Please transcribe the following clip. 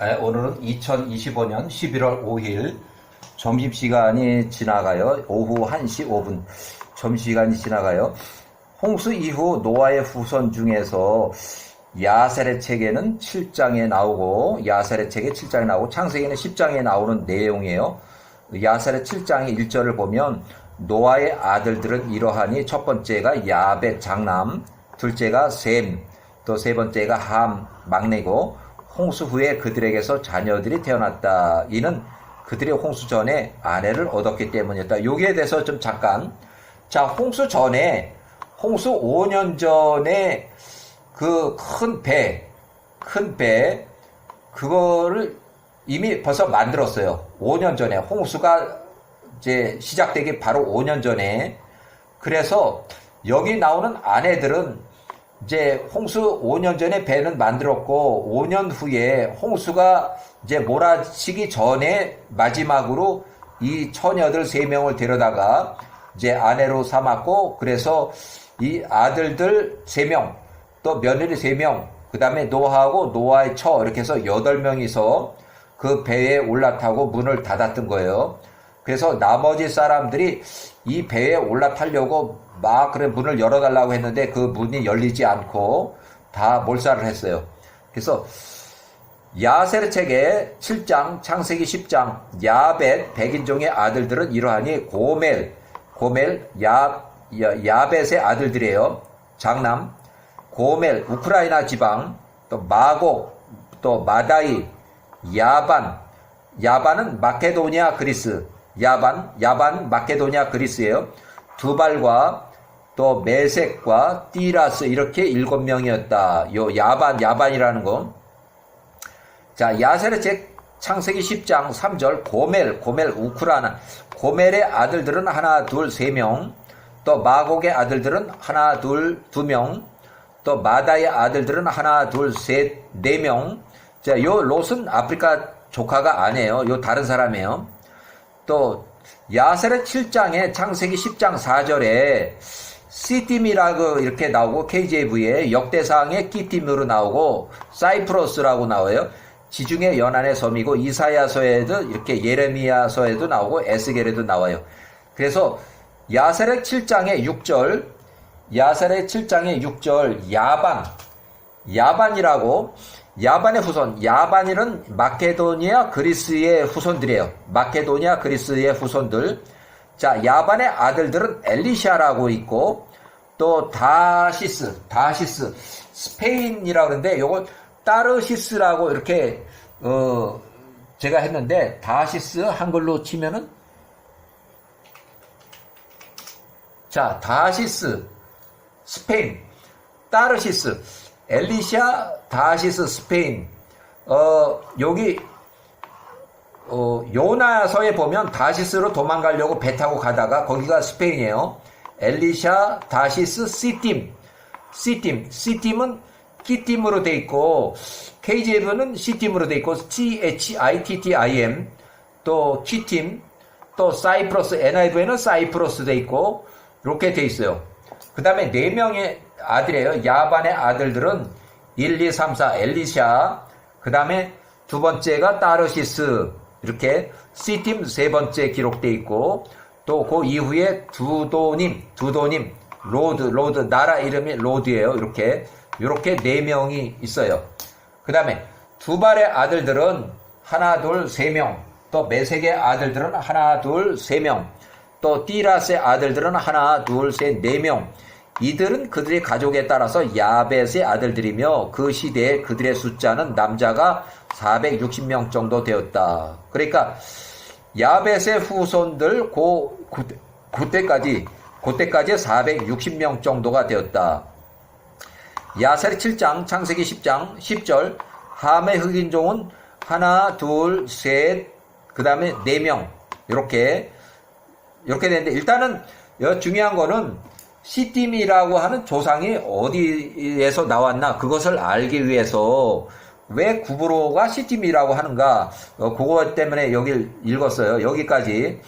네, 오늘은 2025년 11월 5일 점심시간이 지나가요. 오후 1시 5분 점심시간이 지나가요. 홍수 이후 노아의 후손 중에서 야세의 책에는 7장에 나오고 야세의 책에 7장에 나오고 창세기는 10장에 나오는 내용이에요. 야세의 7장의 1절을 보면 노아의 아들들은 이러하니 첫 번째가 야벳 장남, 둘째가 셈, 또 세 번째가 함 막내고 홍수 후에 그들에게서 자녀들이 태어났다. 이는 그들이 홍수 전에 아내를 얻었기 때문이었다. 여기에 대해서 좀 잠깐. 자, 홍수 전에, 홍수 5년 전에 그 큰 배, 큰 배, 그거를 이미 벌써 만들었어요. 5년 전에. 홍수가 이제 시작되기 바로 5년 전에. 그래서 여기 나오는 아내들은 이제 홍수 5년 전에 배는 만들었고 5년 후에 홍수가 이제 몰아치기 전에 마지막으로 이 처녀들 세 명을 데려다가 이제 아내로 삼았고 그래서 이 아들들 세 명, 또 며느리 세 명, 그 다음에 노아하고 노아의 처 이렇게 해서 여덟 명이서 그 배에 올라타고 문을 닫았던 거예요. 그래서 나머지 사람들이 이 배에 올라타려고 막 그래 문을 열어달라고 했는데 그 문이 열리지 않고 다 몰살을 했어요. 그래서 야세르 책의 7장, 창세기 10장, 야벳 백인종의 아들들은 이러하니 고멜, 고멜, 야, 야, 야벳의 아들들이에요. 장남, 고멜, 우크라이나 지방, 또 마곡, 또 마다이, 야반, 야반은 마케도니아 그리스, 야반, 야반 마케도니아 그리스예요. 두발과 또 메색과 띠라스 이렇게 일곱 명이었다. 요 야반, 야반이라는 거. 자, 야셀의 책 창세기 10장 3절 고멜, 고멜 우크라나. 고멜의 아들들은 하나, 둘, 세 명. 또 마곡의 아들들은 하나, 둘, 두 명. 또 마다의 아들들은 하나, 둘, 셋, 네 명. 자, 요 롯은 아프리카 조카가 아니에요. 요 다른 사람이에요. 또 야셀의 7장에 창세기 10장 4절에 시팀이라고 이렇게 나오고 KJV에 역대상의 끼팀으로 나오고 사이프러스라고 나와요. 지중해 연안의 섬이고 이사야서에도 이렇게 예레미야서에도 나오고 에스겔에도 나와요. 그래서 야셀의 7장의 6절 야셀의 7장의 6절 야반 야반이라고 야반의 후손, 야반이는 마케도니아 그리스의 후손들이에요. 마케도니아 그리스의 후손들. 자, 야반의 아들들은 엘리샤라고 있고, 또 다시스, 다시스, 스페인이라고 그러는데, 요건 따르시스라고 이렇게, 어, 제가 했는데, 다시스 한글로 치면은, 자, 다시스, 스페인, 따르시스, 엘리샤 다시스 스페인 어 여기 어 요나서에 보면 다시스로 도망가려고 배 타고 가다가 거기가 스페인이에요. 엘리샤 다시스 시팀 시팀 시팀은 키팀으로 돼 있고 KJV는 C팀으로 돼 있고 T H I T T I M 또 키팀 또 사이프러스 NIV에는 사이프러스 돼 있고 이렇게 돼 있어요. 그 다음에 네 명의 아들이에요. 야반의 아들들은 1, 2, 3, 4 엘리샤 그 다음에 두 번째가 따르시스 이렇게 C팀 세 번째 기록돼 있고 또 그 이후에 두도님 두도님 로드 로드 나라 이름이 로드예요. 이렇게 이렇게 네 명이 있어요. 그 다음에 두발의 아들들은 하나 둘 세 명 또 메색의 아들들은 하나 둘 세 명 또 띠라스의 아들들은 하나 둘 셋 네 명 이들은 그들의 가족에 따라서 야벳의 아들들이며 그 시대에 그들의 숫자는 남자가 460명 정도 되었다. 그러니까 야벳의 후손들 고, 그때까지 그때까지 460명 정도가 되었다. 야셀 7장 창세기 10장 10절 함의 흑인종은 하나 둘 셋 그 다음에 네 명 이렇게 이렇게 되는데 일단은 중요한 거는 시팀이라고 하는 조상이 어디에서 나왔나 그것을 알기 위해서 왜 구브로가 시팀이라고 하는가 어, 그거 때문에 여기 읽었어요. 여기까지